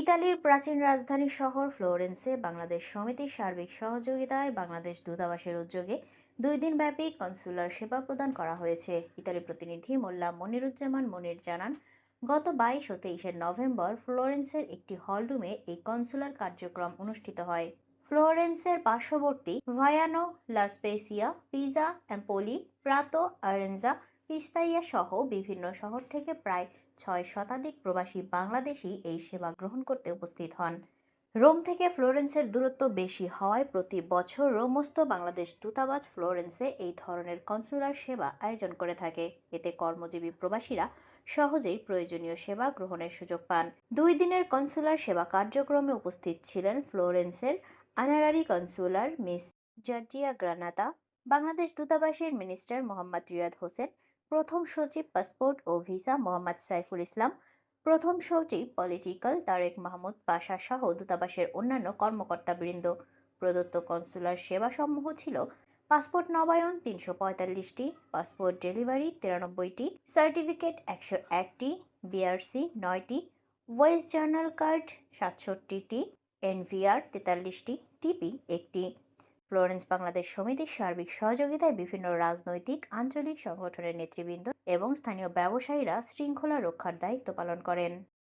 ইতালির প্রাচীন রাজধানী শহর ফ্লোরেন্সে বাংলাদেশ সমিতির সার্বিক সহযোগিতায় বাংলাদেশ দূতাবাসের উদ্যোগে দুই দিনব্যাপী কনসুলার সেবা প্রদান করা হয়েছে। ইতালি প্রতিনিধি মোল্লা মনিরুজ্জামান মনির জানান, গত বাইশ ও তেইশে নভেম্বর ফ্লোরেন্সের একটি হলরুমে এই কনসুলার কার্যক্রম অনুষ্ঠিত হয়। ফ্লোরেন্সের পার্শ্ববর্তী ভায়ানো লাসপেসিয়া পিজা, অ্যাম্পোলি, প্রাতো আরেঞ্জা পিস্তাইয়া সহ বিভিন্ন শহর থেকে প্রায় ছয় শতাধিক প্রবাসী বাংলাদেশি এই সেবা গ্রহণ করতে উপস্থিত হন। রোম থেকে ফ্লোরেন্সের দূরত্ব বেশি হওয়ায় প্রতি বছর রোমস্থ বাংলাদেশ দূতাবাস ফ্লোরেন্সে এই ধরনের কনসুলার সেবা আয়োজন করে থাকে। এতে কর্মজীবী প্রবাসীরা সহজেই প্রয়োজনীয় সেবা গ্রহণের সুযোগ পান। দুই দিনের কনসুলার সেবা কার্যক্রমে উপস্থিত ছিলেন ফ্লোরেন্সের honorary consular miss Georgia Granata, Bangladesh দূতাবাসের মিনিস্টার মোহাম্মদ রিয়াদ হোসেন প্রথম সচিব পাসপোর্ট ও ভিসা মোহাম্মদ সাইফুল ইসলাম, প্রথম সচিব পলিটিক্যাল তারেক মাহমুদ পাশা সহ দূতাবাসের অন্যান্য কর্মকর্তাবৃন্দ। প্রদত্ত কনসুলার সেবাসমূহ ছিল পাসপোর্ট নবায়ন তিনশো পঁয়তাল্লিশটি, পাসপোর্ট ডেলিভারি তিরানব্বইটি, সার্টিফিকেট একশো একটি, বিআরসি নয়টি, ভয়েস জার্নাল কার্ড সাতষট্টিটি, এনভিআর তেতাল্লিশটি, টিপি একটি। ফ্লোরেন্স বাংলাদেশ সমিতির সার্বিক সহযোগিতায় বিভিন্ন রাজনৈতিক, আঞ্চলিক সংগঠনের নেতৃবৃন্দ এবং স্থানীয় ব্যবসায়ীরা শৃঙ্খলা রক্ষার দায়িত্ব পালন করেন।